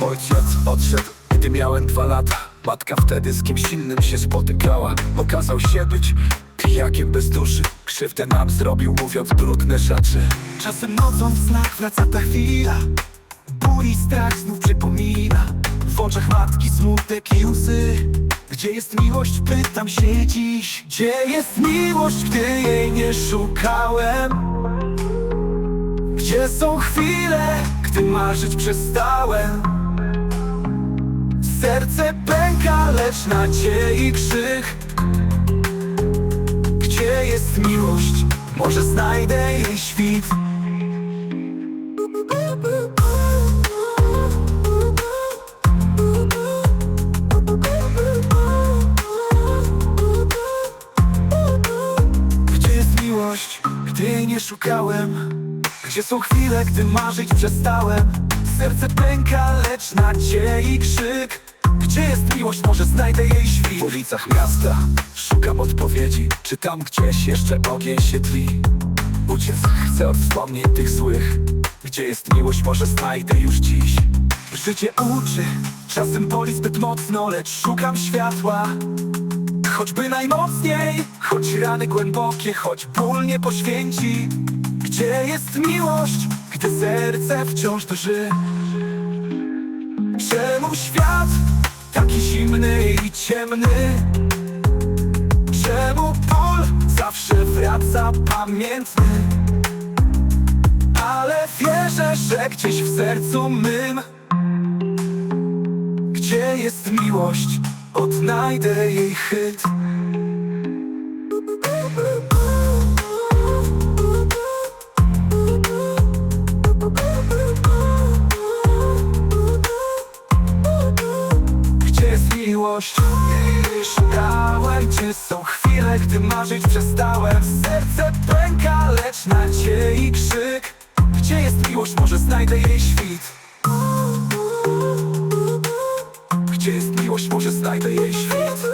Ojciec odszedł, gdy miałem dwa lata. Matka wtedy z kimś innym się spotykała. Okazał się być pijakiem bez duszy. Krzywdę nam zrobił, mówiąc brudne rzeczy. Czasem nocą w snach wraca ta chwila. Ból i strach znów przypomina. W oczach matki smutek i łzy. Gdzie jest miłość? Pytam się dziś. Gdzie jest miłość, gdy jej nie szukałem? Gdzie są chwile, gdy marzyć przestałem? Serce pęka, lecz nadziei krzyk Gdzie jest miłość? Może znajdę jej świt Gdzie jest miłość, gdy jej nie szukałem? Gdzie są chwile, gdy marzyć przestałem? Serce pęka, lecz nadziei krzyk. Gdzie jest miłość, może znajdę jej świt. W ulicach miasta szukam odpowiedzi. Czy tam gdzieś jeszcze ogień się tli? Uciec chcę od wspomnień tych złych. Gdzie jest miłość, może znajdę już dziś. Życie uczy, czasem boli zbyt mocno Lecz szukam światła Choćby najmocniej, choć rany głębokie, choć ból nie poświęci Gdzie jest miłość, gdy serce wciąż drży? Czemu świat taki zimny i ciemny? Czemu ból zawsze wraca pamiętny? Ale wierzę, że gdzieś w sercu mym Gdzie jest miłość, odnajdę jej chyt Gdzie jest miłość? Szukałem Gdzie są chwile, gdy marzyć przestałem Serce pęka, lecz nadziei krzyk Gdzie jest miłość? Może znajdę jej świt Gdzie jest miłość, może znajdę jej świt